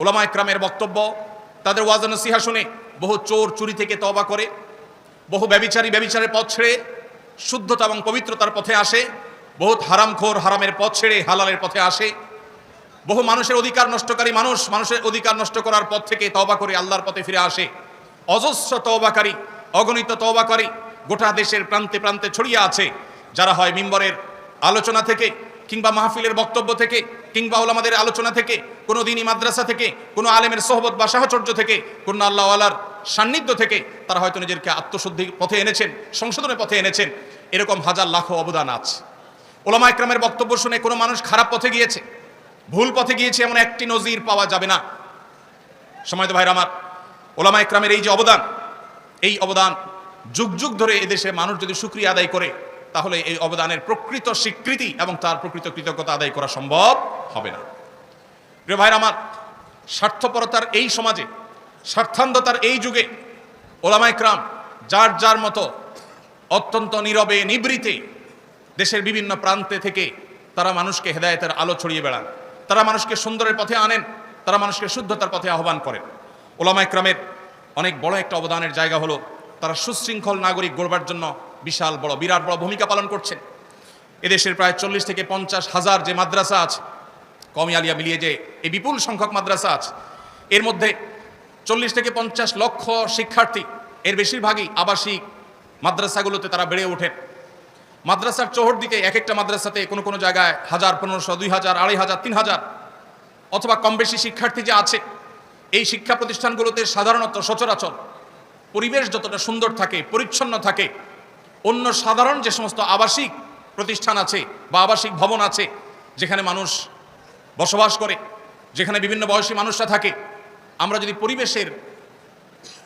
ওলামা একরামের বক্তব্য, তাদের ওয়াজ নসিহা শুনে বহু চোর চুরি থেকে তবা করে, বহু ব্যবিচারী ব্যবিচারের পথ ছেড়ে, শুদ্ধতা এবং পবিত্রতার পথে আসে, বহুত হারামখোর হারামের পথ ছেড়ে হালালের পথে আসে। বহু মানুষের অধিকার নষ্টকারী মানুষ মানুষের অধিকার নষ্ট করার পথ থেকে তওবা করে আল্লাহর পথে ফিরে আসে। অজস্র তওবাকারী, অগণিত তওবাকারী গোটা দেশের প্রান্তে প্রান্তে ছড়িয়ে আছে, যারা হয় মিম্বরের আলোচনা থেকে কিংবা মাহফিলের বক্তব্য থেকে, কিংবা ওলামাদের আলোচনা থেকে, কোনো দিনই মাদ্রাসা থেকে, কোনো আলেমের সোহবত বা সাহচর্য থেকে, কোনো আল্লাহওয়ালার সান্নিধ্য থেকে তারা হয়তো নিজেকে আত্মশুদ্ধির পথে এনেছেন, সংশোধনের পথে এনেছেন। এরকম হাজার লাখো অবদান আছে। ওলামা একরামের বক্তব্য শুনে কোনো মানুষ খারাপ পথে গিয়েছে? ভুল পথে গিয়েছে এমন একটি নজির পাওয়া যাবে না। সময় তো ভাইরা আমার ওলামা একরামের এই যে অবদান, এই অবদান যুগ যুগ ধরে এদেশে মানুষ যদি সুক্রিয়া আদায় করে তাহলে এই অবদানের প্রকৃত স্বীকৃতি এবং তার প্রকৃত কৃতজ্ঞতা আদায় করা সম্ভব হবে না। প্রিয় ভাইরা আমার, স্বার্থপরতার এই সমাজে, স্বার্থান্ধতার এই যুগে ওলামা একরাম যার যার মতো অত্যন্ত নীরবে, নিবৃতে দেশের বিভিন্ন প্রান্তে থেকে তারা মানুষকে হেদায়েতের আলো ছড়িয়ে বেড়ান, তারা মানুষকে সুন্দরের পথে আনেন, তারা মানুষকে শুদ্ধতার পথে আহ্বান করেন। ওলামা ইকরামের অনেক বড় একটা অবদানের জায়গা হলো তারা সুশৃঙ্খল নাগরিক গড়বার জন্য বিশাল বড়, বিরাট বড় ভূমিকা পালন করছেন। এদেশের প্রায় চল্লিশ থেকে পঞ্চাশ হাজার যে মাদ্রাসা আছে কমি আলিয়া মিলিয়ে যে এই বিপুল সংখ্যক মাদ্রাসা আছে, এর মধ্যে চল্লিশ থেকে পঞ্চাশ লক্ষ শিক্ষার্থী, এর বেশিরভাগই আবাসিক মাদ্রাসাগুলোতে তারা বেড়ে ওঠেন। মাদ্রাসার চোহর দিকে এক একটা মাদ্রাসাতে কোনো কোনো জায়গায় হাজার পনেরোশো, দুই হাজার, আড়াই হাজার, তিন হাজার অথবা কম বেশি শিক্ষার্থী যে আছে, এই শিক্ষা প্রতিষ্ঠানগুলোতে সাধারণত সচরাচর পরিবেশ যতটা সুন্দর থাকে, পরিচ্ছন্ন থাকে অন্য সাধারণ যে সমস্ত আবাসিক প্রতিষ্ঠান আছে বা আবাসিক ভবন আছে, যেখানে মানুষ বসবাস করে, যেখানে বিভিন্ন বয়সী মানুষরা থাকে, আমরা যদি পরিবেশের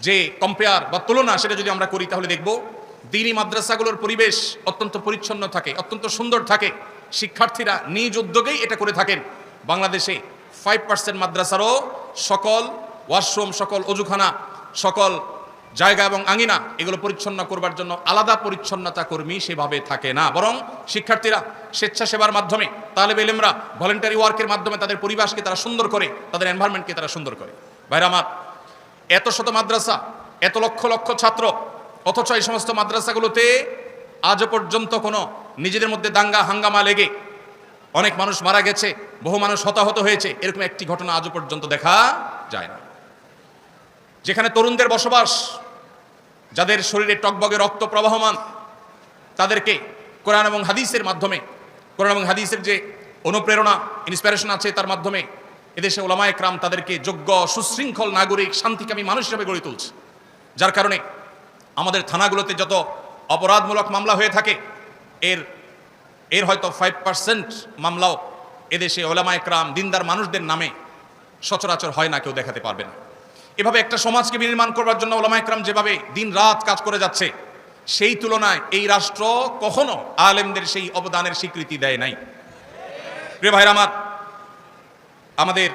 যে কম্পেয়ার বা তুলনা সেটা যদি আমরা করি, তাহলে দেখব দিনই মাদ্রাসাগুলোর পরিবেশ অত্যন্ত পরিচ্ছন্ন থাকে, অত্যন্ত সুন্দর থাকে। শিক্ষার্থীরা নিজ উদ্যোগেই এটা করে থাকেন। বাংলাদেশে ফাইভ পার্সেন্ট মাদ্রাসারও সকল ওয়াশরুম সকল অজুখানা, সকল জায়গা এবং আঙিনা এগুলো পরিচ্ছন্ন করবার জন্য আলাদা পরিচ্ছন্নতা কর্মী সেভাবে থাকে না। বরং শিক্ষার্থীরা স্বেচ্ছাসেবার মাধ্যমে, তালেব এলেমরা ভলেন্টারি ওয়ার্কের মাধ্যমে তাদের পরিবেশকে তারা সুন্দর করে, তাদের এনভায়রনমেন্টকে তারা সুন্দর করে। ভাইরা আমার, এত শত মাদ্রাসা, এত লক্ষ লক্ষ ছাত্র, অথচ এই সমস্ত মাদ্রাসাগুলোতে আজও পর্যন্ত কোনো নিজেদের মধ্যে দাঙ্গা, হাঙ্গামা লেগে অনেক মানুষ মারা গেছে, বহু মানুষ হতাহত হয়েছে, এরকম একটি ঘটনা আজও পর্যন্ত দেখা যায় না। যেখানে তরুণদের বসবাস যাদের শরীরে টকবগে রক্ত প্রবাহমান, তাদেরকে কোরআন এবং হাদিসের মাধ্যমে, কোরআন এবং হাদিসের যে অনুপ্রেরণা ইন্সপিরেশন আছে তার মাধ্যমে এদেশে ওলামা একরাম তাদেরকে যোগ্য, সুশৃঙ্খল, নাগরিক, শান্তিকামী মানুষ হিসেবে গড়ে তুলছে। যার কারণে আমাদের থানাগুলোতে যত অপরাধমূলক মামলা হয়ে থাকে, এর এর হয়তো ফাইভ পার্সেন্ট মামলাও এদেশে ওলামা একরাম, দিনদার মানুষদের নামে সচরাচর হয় না, কেউ দেখাতে পারবে না। এভাবে একটা সমাজকে বিনির্মাণ করবার জন্য ওলামা একরাম যেভাবে দিন রাত কাজ করে যাচ্ছে, সেই তুলনায় এই রাষ্ট্র কখনো আলেমদের সেই অবদানের স্বীকৃতি দেয় নাই। প্রিয় ভাইরা আমার, আমাদের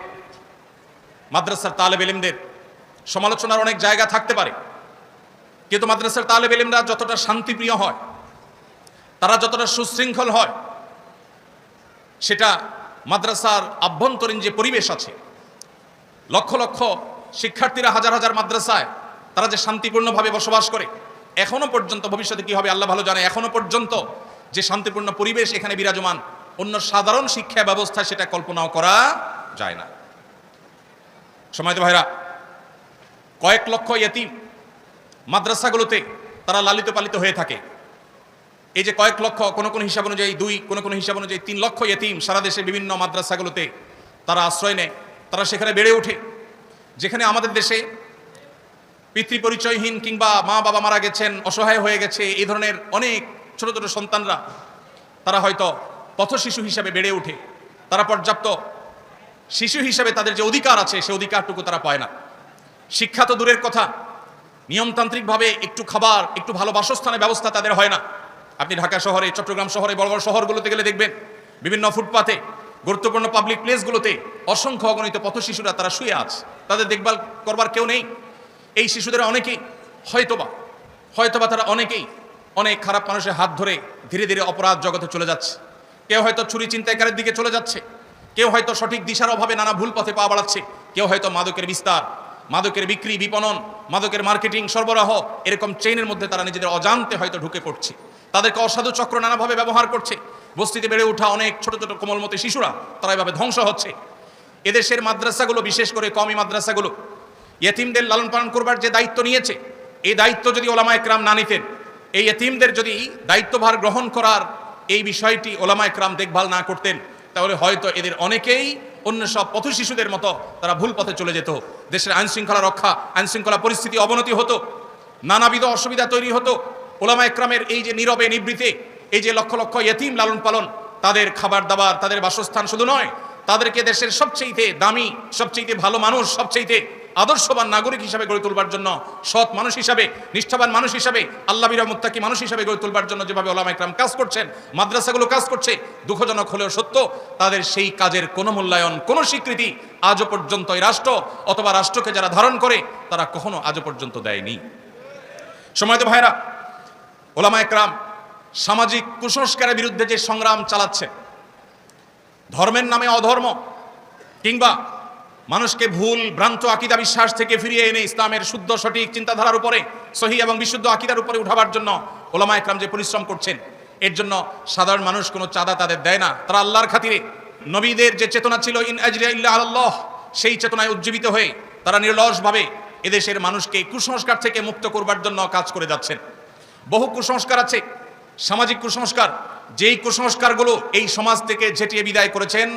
মাদ্রাসার তালেব এলিমদের সমালোচনার অনেক জায়গা থাকতে পারে, কিন্তু মাদ্রাসার তালেব এলিমরা যতটা শান্তিপ্রিয় হয়, তারা যতটা সুশৃঙ্খল হয়, সেটা মাদ্রাসার আভ্যন্তরীণ যে পরিবেশ আছে, লক্ষ লক্ষ শিক্ষার্থীরা হাজার হাজার মাদ্রাসায় তারা যে শান্তিপূর্ণভাবে বসবাস করে, এখনও পর্যন্ত ভবিষ্যতে কি হবে আল্লাহ ভালো জানে, এখনও পর্যন্ত যে শান্তিপূর্ণ পরিবেশ এখানে বিরাজমান, অন্য সাধারণ শিক্ষা ব্যবস্থা সেটা কল্পনাও করা যায় না। সময় তো ভাইরা, কয়েক লক্ষ ইয়তিম মাদ্রাসাগুলোতে তারা লালিত পালিত হয়ে থাকে। এই যে কয়েক লক্ষ, কোনো কোনো হিসাব অনুযায়ী দুই, কোনো কোনো হিসাব অনুযায়ী তিন লক্ষ ইয়তিম সারা দেশে বিভিন্ন মাদ্রাসাগুলোতে তারা আশ্রয় নেয়, তারা সেখানে বেড়ে ওঠে। যেখানে আমাদের দেশে পিতৃ পরিচয়হীন কিংবা মা বাবা মারা গেছেন, অসহায় হয়ে গেছে, এই ধরনের অনেক ছোট ছোট সন্তানরা, তারা হয়তো পথশিশু হিসাবে বেড়ে ওঠে। তারা পর্যাপ্ত শিশু হিসাবে তাদের যে অধিকার আছে, সে অধিকারটুকু তারা পায় না। শিক্ষা তো দূরের কথা। নিয়মতান্ত্রিকভাবে একটু খাবার, একটু ভালো বাসস্থানের ব্যবস্থা তাদের হয় না। আপনি ঢাকা শহরে, চট্টগ্রাম শহরে, বড় বড় শহরগুলোতে গেলে দেখবেন, বিভিন্ন ফুটপাতে গুরুত্বপূর্ণ পাবলিক প্লেসগুলোতে অসংখ্য অগণিত পথ শিশুরা তারা শুয়ে আছে। তাদের দেখভাল করবার কেউ নেই। এই শিশুদের অনেকেই হয়তোবা হয়তোবা তারা অনেকেই অনেক খারাপ মানুষের হাত ধরে ধীরে ধীরে অপরাধ জগতে চলে যাচ্ছে। কেউ হয়তো ছুরি চিন্তাইকারের দিকে চলে যাচ্ছে। কেউ হয়তো সঠিক দিশার অভাবে নানা ভুল পথে পা বাড়াচ্ছে। কেউ হয়তো মাদকের বিস্তার, মাদকের বিক্রি, বিপণন, মাদকের মার্কেটিং সরবরাহ, এরকম চেইনের মধ্যে তারা নিজেদের অজান্তে হয়তো ঢুকে পড়ছে। তাদেরকে অসাধু চক্র নানাভাবে ব্যবহার করছে। বস্তিতে বেড়ে ওঠা অনেক ছোট ছোট কোমলমতি শিশুরা, তারা এভাবে ধ্বংস হচ্ছে। এদেশের মাদ্রাসাগুলো, বিশেষ করে কমি মাদ্রাসাগুলো, ইয়েতিমদের লালন পালন করবার যে দায়িত্ব নিয়েছে, এই দায়িত্ব যদি ওলামা একরাম না নিতেন, এই এতিমদের যদি দায়িত্বভার গ্রহণ করার এই বিষয়টি ওলামা একরাম দেখভাল না করতেন, তাহলে হয়তো এদের অনেকেই অন্য সব পথ শিশুদের মতো তারা ভুল পথে চলে যেত। দেশের আইনশৃঙ্খলা রক্ষা, আইনশৃঙ্খলা পরিস্থিতি অবনতি হতো, নানাবিধ অসুবিধা তৈরি হতো ওলামা একরামের এই যে নীরবে নিবৃতে, এই যে লক্ষ লক্ষ ইয়েতিম লালন পালন, তাদের খাবার দাবার, তাদের বাসস্থান শুধু নয়, তাদেরকে দেশের সবচেয়ে দামি সবচেয়ে ভালো মানুষ সবচেয়ে আদর্শবান নাগরিক হিসাবে গড়ে তোলবার জন্য, সৎ মানুষ হিসাবে, নিষ্ঠাবান মানুষ হিসাবে, আল্লাহ বিরা মুত্তাকি মানুষ হিসাবে গড়ে তোলবার জন্য যেভাবে ওলামা একরাম কাজ করছেন, মাদ্রাসাগুলো কাজ করছে, দুঃখজনক হলেও সত্য, তাদের সেই কাজের কোনো মূল্যায়ন, কোনো স্বীকৃতি আজও পর্যন্ত এই রাষ্ট্র, অথবা রাষ্ট্রকে যারা ধারণ করে, তারা কখনো আজও পর্যন্ত দেয়নি। সময় তো ভাইরা ওলামা একরাম সামাজিক কুসংস্কারের বিরুদ্ধে যে সংগ্রাম চালাচ্ছে, ধর্মের নামে অধর্ম কিংবা মানুষকে ভুল, ভ্রান্ত আকিদা বিশ্বাস থেকে ফিরিয়ে এনে ইসলামের শুদ্ধ, সঠিক চিন্তাধারার উপরে, সহি এবং বিশুদ্ধ আকিদার উপরে উঠাবার জন্য ওলামা একরাম যে পরিশ্রম করছেন, এর জন্য সাধারণ মানুষ কোনো চাঁদা তাদের দেয় না। তারা আল্লাহর খাতিরে নবীদের যে চেতনা ছিল, ইন আজরিয়া আল্লাহ সেই চেতনায় উজ্জীবিত হয়ে তারা নির্লসভাবে এদেশের মানুষকে কুসংস্কার থেকে মুক্ত করবার জন্য কাজ করে যাচ্ছেন। বহু কুসংস্কার আছে, সামাজিক কুসংস্কার। যেই কুসংস্কারগুলো এই সমাজ থেকে ঝেটিয়ে বিদায় করেছেন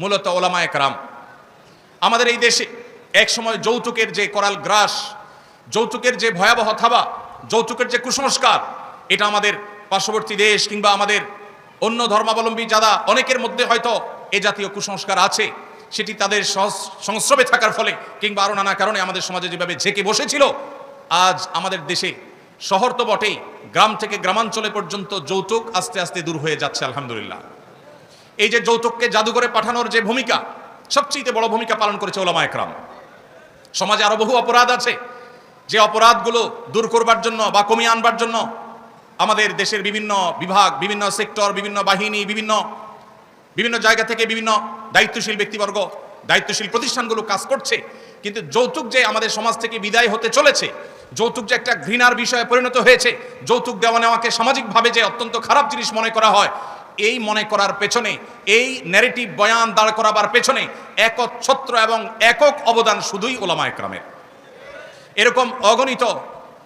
মূলত ওলামা একরাম আমাদের এই দেশে এক সময় যৌতুকের যে করাল গ্রাস, যৌতুকের যে ভয়াবহ থাবা, যৌতুকের যে কুসংস্কার, এটা আমাদের পার্শ্ববর্তী দেশ কিংবা আমাদের অন্য ধর্মাবলম্বী যারা, অনেকের মধ্যে হয়তো এ জাতীয় কুসংস্কার আছে, সেটি তাদের সংস্রবে থাকার ফলে কিংবা আরও নানা কারণে আমাদের সমাজে যেভাবে ঝেঁকে বসেছিল, আজ আমাদের দেশে শহর তো বটেই, গ্রাম থেকে গ্রামাঞ্চলে পর্যন্ত যৌতুক আস্তে আস্তে দূর হয়ে যাচ্ছে, আলহামদুলিল্লাহ। এই যে যৌতুককে জাদুঘরে পাঠানোর যে ভূমিকা সবচেয়ে বড় ভূমিকা পালন করেছে ওলামা একরাম। সমাজে আরও বহু অপরাধ আছে, যে অপরাধগুলো দূর করবার জন্য বা কমিয়ে আনবার জন্য আমাদের দেশের বিভিন্ন বিভাগ, বিভিন্ন সেক্টর, বিভিন্ন বাহিনী, বিভিন্ন বিভিন্ন জায়গা থেকে বিভিন্ন দায়িত্বশীল ব্যক্তিবর্গ, দায়িত্বশীল প্রতিষ্ঠানগুলো কাজ করছে, কিন্তু যৌতুক যে আমাদের সমাজ থেকে বিদায় হতে চলেছে যৌতুক যে একটা ঘৃণার বিষয়ে পরিণত হয়েছে, যৌতুক দেওয়া নেওয়াকে সামাজিকভাবে যে অত্যন্ত খারাপ জিনিস মনে করা হয়, এই মনে করার পেছনে, এই ন্যারেটিভ বয়ান দাঁড় করাবার পেছনে একচ্ছত্র এবং একক অবদান শুধুই ওলামা একরামের। এরকম অগণিত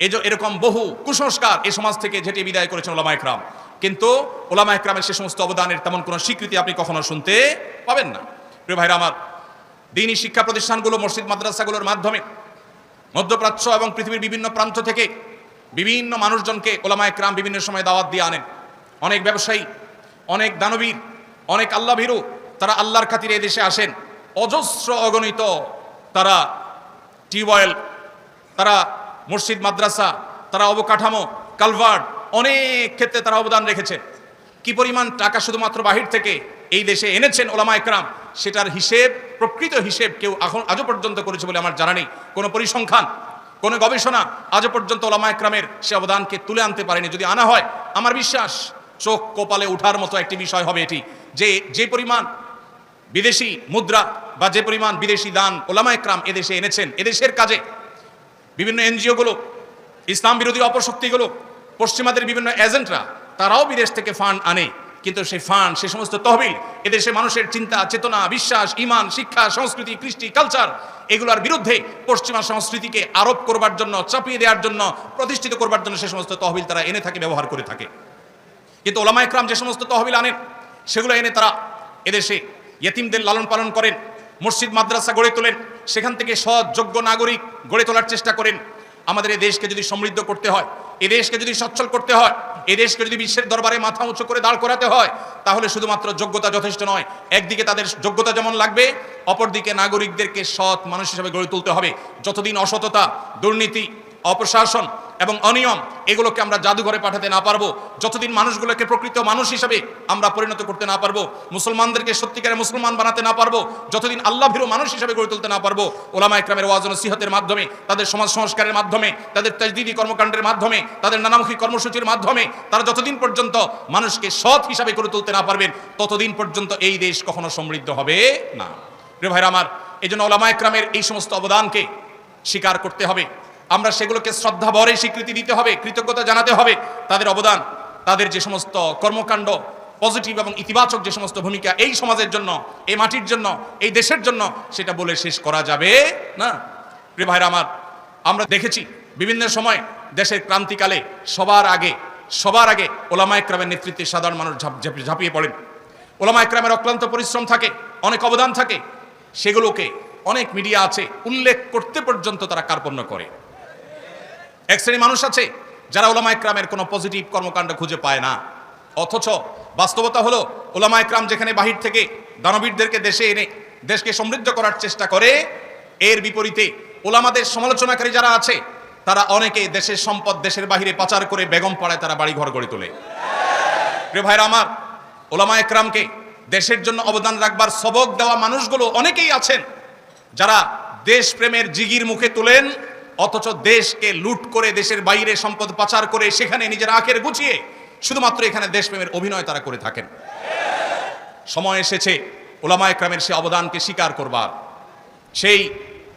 এই যে এরকম বহু কুসংস্কার এ সমাজ থেকে যেটি বিদায় করেছেন ওলামা একরাম। কিন্তু ওলামা একরামের সে সমস্ত অবদানের তেমন কোনো স্বীকৃতি আপনি কখনো শুনতে পাবেন না। প্রিয় ভাইরা আমার দিনই শিক্ষা প্রতিষ্ঠানগুলো, মসজিদ, মাদ্রাসাগুলোর মাধ্যমে মধ্যপ্রাচ্য এবং পৃথিবীর বিভিন্ন প্রান্ত থেকে বিভিন্ন মানুষজনকে ওলামা একরাম বিভিন্ন সময় দাওয়াত দিয়ে আনেন। অনেক ব্যবসায়ী, অনেক দানবীর, অনেক আল্লাহ ভীরু তারা আল্লাহর খাতিরে এদেশে আসেন। অজস্র অগণিত তারা টিউবওয়েল, তারা মসজিদ, মাদ্রাসা, তারা অবকাঠামো, কালভার্ট, অনেক ক্ষেত্রে তারা অবদান রেখেছেন। কি পরিমাণ টাকা শুধুমাত্র বাহির থেকে এই দেশে এনেছেন ওলামা একরাম সেটার হিসেব, প্রকৃত হিসেব কেউ এখন, আজও পর্যন্ত করেছে বলে আমার জানা নেই। কোনো পরিসংখ্যান, কোনো গবেষণা আজও পর্যন্ত ওলামা একরামের সে অবদানকে তুলে আনতে পারেনি। যদি আনা হয়, আমার বিশ্বাস চোখ কপালে ওঠার মতো একটি বিষয় হবে এটি, যে যে পরিমাণ বিদেশি মুদ্রা বা যে পরিমাণ বিদেশি দান ওলামা একরাম এদেশে এনেছেন, এদেশের কাজে বিভিন্ন এনজিওগুলো, ইসলাম বিরোধী অপশক্তিগুলো, পশ্চিমাদের বিভিন্ন এজেন্টরা, তারাও বিদেশ থেকে ফান্ড আনে। কিন্তু সেই ফান্ড সে সমস্ত তহবিল এদেশে মানুষের চিন্তা, চেতনা, বিশ্বাস ইমান শিক্ষা, সংস্কৃতি, কৃষ্টি কালচার এগুলোর বিরুদ্ধে পশ্চিমা সংস্কৃতিকে আরোপ করবার জন্য, চাপিয়ে দেওয়ার জন্য, প্রতিষ্ঠিত করবার জন্য সে সমস্ত তহবিল তারা এনে থাকে, ব্যবহার করে থাকে। কিন্তু ওলামা একরাম যে সমস্ত তহবিল আনেন, সেগুলো এনে তারা এদেশে ইয়েতিমদের লালন পালন করেন, মসজিদ, মাদ্রাসা গড়ে তোলেন, সেখান থেকে সৎ, যোগ্য নাগরিক গড়ে তোলার চেষ্টা করেন। আমাদের এই দেশকে যদি সমৃদ্ধ করতে হয় এ দেশকে যদি সচ্ছল করতে হয় এ দেশকে যদি বিশ্বের দরবারে মাথা উঁচু করে দাঁড় করাতে হয়, তাহলে শুধুমাত্র যোগ্যতা যথেষ্ট নয়, একদিকে তাদের যোগ্যতা যেমন লাগবে, অপরদিকে নাগরিকদেরকে সৎ মানুষ হিসেবে গড়ে তুলতে হবে। যতদিন অসততা, দুর্নীতি, অপ্রশাসন এবং অনিয়ম, এগুলোকে আমরা জাদুঘরে পাঠাতে না পারব। যতদিন মানুষগুলোকে প্রকৃত মানুষ হিসাবে আমরা পরিণত করতে না পারব, মুসলমানদেরকে সত্যিকারে মুসলমান বানাতে না পারব, যতদিন আল্লাহ ভীরু মানুষ হিসাবে গড়ে তুলতে না পারব ওলামা একরামের ওয়াজন সিহতের মাধ্যমে, তাদের সমাজ সংস্কারের মাধ্যমে, তাদের তাজদিদি কর্মকাণ্ডের মাধ্যমে, তাদের নানামুখী কর্মসূচির মাধ্যমে, তারা যতদিন পর্যন্ত মানুষকে সৎ হিসাবে গড়ে তুলতে না পারবেন, ততদিন পর্যন্ত এই দেশ কখনো সমৃদ্ধ হবে না। প্রিয় ভাইরা আমার এই জন্য ওলামা একরামের এই সমস্ত অবদানকে স্বীকার করতে হবে। আমরা সেগুলোকে শ্রদ্ধা ভরে স্বীকৃতি দিতে হবে, কৃতজ্ঞতা জানাতে হবে। তাদের অবদান, তাদের যে সমস্ত কর্মকাণ্ড পজিটিভ এবং ইতিবাচক যে সমস্ত ভূমিকা এই সমাজের জন্য, এই মাটির জন্য, এই দেশের জন্য, সেটা বলে শেষ করা যাবে না। প্রিয় ভাইরা আমার, আমরা দেখেছি বিভিন্ন সময় দেশের ক্রান্তিকালে সবার আগে সবার আগে ওলামা একরামের নেতৃত্বে সাধারণ মানুষ ঝাঁপ- ঝাঁপ- ঝাঁপিয়ে পড়েন। ওলামা একরামের অক্লান্ত পরিশ্রম থাকে, অনেক অবদান থাকে, সেগুলোকে অনেক মিডিয়া আছে উল্লেখ করতে পর্যন্ত তারা কার্পণ্য করে। এক শ্রেণি মানুষ আছে যারা ওলামা একরামের কোনো পজিটিভ কর্মকাণ্ড খুঁজে পায় না। অথচ বাস্তবতা হলো ওলামা একরাম যেখানে বাহির থেকে দানবীরদেরকে দেশে এনে দেশকে সমৃদ্ধ করার চেষ্টা করে, এর বিপরীতে ওলামাদের সমালোচনাকারী যারা আছে, তারা অনেকে দেশের সম্পদ দেশের বাহিরে পাচার করে বেগম পাড়ায় তারা বাড়ি ঘর গড়ে তোলে। প্রিয় ভাইরা আমার ওলামা একরামকে দেশের জন্য অবদান রাখবার সবক দেওয়া মানুষগুলো অনেকেই আছেন যারা দেশপ্রেমের জিগির মুখে তোলেন অথচ দেশকে লুট করে দেশের বাইরে সম্পদ পাচার করে সেখানে নিজের আখের গুছিয়ে শুধুমাত্র এখানে দেশপ্রেমের অভিনয় তারা করে থাকেন। সময় এসেছে, ওলামা একরামের সে অবদানকে স্বীকার করবার। সেই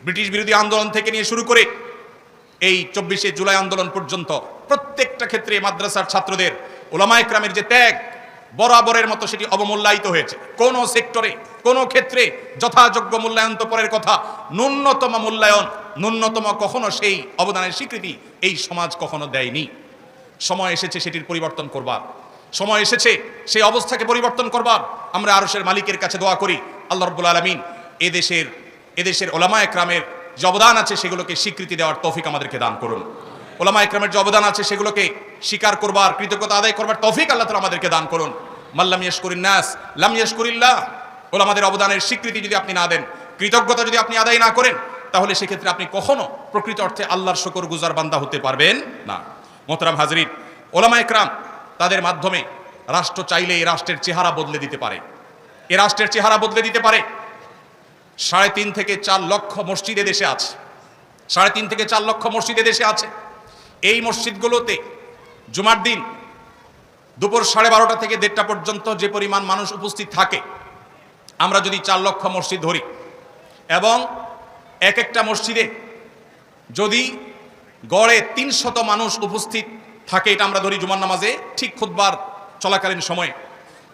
ব্রিটিশ বিরোধী আন্দোলন থেকে নিয়ে শুরু করে এই চব্বিশে জুলাই আন্দোলন পর্যন্ত প্রত্যেকটা ক্ষেত্রে মাদ্রাসার ছাত্রদের, ওলামা একরামের যে ত্যাগ বরাবরের মতো সেটি অবমূল্যায়িত হয়েছে। কোন সেক্টরে, কোন ক্ষেত্রে যথাযোগ্য মূল্যায়ন তো পরের কথা। ন্যূনতম মূল্যায়ন, ন্যূনতম কখনো সেই অবদানের স্বীকৃতি এই সমাজ কখনো দেয়নি। সময় এসেছে সেটির পরিবর্তন করবার। সময় এসেছে সেই অবস্থাকে পরিবর্তন করবার। আমরা আরশের মালিকের কাছে দোয়া করি, আল্লাহ রব্বুল আলমিন এদেশের এদেশের ওলামা একরামের যে অবদান আছে সেগুলোকে স্বীকৃতি দেওয়ার তৌফিক আমাদেরকে দান করুন। ওলামা একরামের যে অবদান আছে সেগুলোকে স্বীকার করবার, কৃতজ্ঞতা আদায় করবার তফিক আল্লাহ তালা আমাদেরকে দান করুন। মাল্লাম ইয়াশকুরিন নাস, লাম ইয়াশকুরিল্লাহ। ওলামাদের অবদানের স্বীকৃতি যদি আপনি না দেন, কৃতজ্ঞতা যদি আপনি আদায় না করেন, তাহলে সেক্ষেত্রে আপনি কখনো প্রকৃত অর্থে আল্লাহর শকর গুজার বান্দা হতে পারবেন না। মোহতারাম হাজরিন, ওলামা একরাম তাদের মাধ্যমে রাষ্ট্র চাইলে এই রাষ্ট্রের চেহারা বদলে দিতে পারে। এ রাষ্ট্রের চেহারা বদলে দিতে পারে। সাড়ে তিন থেকে চার লক্ষ মসজিদে দেশে আছে। সাড়ে তিন থেকে চার লক্ষ মসজিদে দেশে আছে। এই মসজিদগুলোতে জুমার দিন দুপুর সাড়ে বারোটা থেকে দেড়টা পর্যন্ত যে পরিমাণ মানুষ উপস্থিত থাকে, আমরা যদি চার লক্ষ মসজিদ ধরি, এবং এক একটা মসজিদে যদি গড়ে তিনশত মানুষ উপস্থিত থাকে, এটা আমরা ধরি জুমার নামাজে ঠিক খুদবার চলাকালীন সময়ে,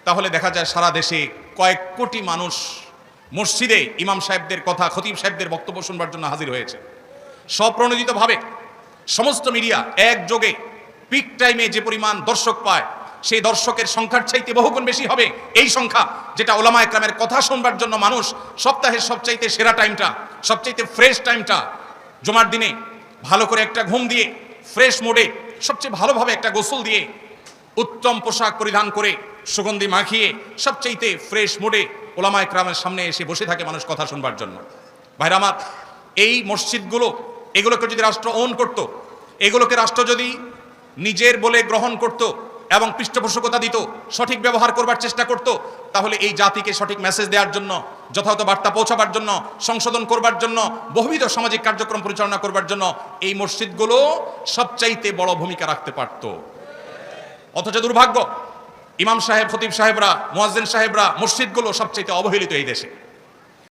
তাহলে দেখা যায় সারা দেশে কয়েক কোটি মানুষ মসজিদে ইমাম সাহেবদের কথা, খতিব সাহেবদের বক্তব্য শুনবার জন্য হাজির হয়েছে। স্বপ্রণোদিতভাবে সমস্ত মিডিয়া একযোগে পিক টাইমে যে পরিমাণ দর্শক পায়, সেই দর্শকের সংখ্যার চাইতে বহুগুণ বেশি হবে এই সংখ্যা যেটা ওলামা একরামের কথা শুনবার জন্য মানুষ সপ্তাহের সবচাইতে সেরা টাইমটা সবচাইতে ফ্রেশ টাইমটা জমার দিনে ভালো করে একটা ঘুম দিয়ে ফ্রেশ মোডে সবচেয়ে ভালোভাবে একটা গোসল দিয়ে উত্তম পোশাক পরিধান করে সুগন্ধি মাখিয়ে সবচাইতে ফ্রেশ মোডে ওলামা একরামের সামনে এসে বসে থাকে মানুষ কথা শুনবার জন্য। ভাইরা আমার, এই মসজিদগুলো এগুলোকে যদি রাষ্ট্র ওন করত, এগুলোকে রাষ্ট্র যদি নিজের বলে গ্রহণ করত এবং পৃষ্ঠপোষকতা দিত, সঠিক ব্যবহার করবার চেষ্টা করত, তাহলে এই জাতিকে সঠিক মেসেজ দেওয়ার জন্য, যথাযথ বার্তা পৌঁছাবার জন্য, সংশোধন করবার জন্য, বহুবিধ সামাজিক কার্যক্রম পরিচালনা করবার জন্য এই মসজিদগুলো সবচাইতে বড় ভূমিকা রাখতে পারত। অথচ দুর্ভাগ্য, ইমাম সাহেব, খতিব সাহেবরা, মোয়াজ্জেন সাহেবরা মসজিদগুলো সবচাইতে অবহেলিত এই দেশে।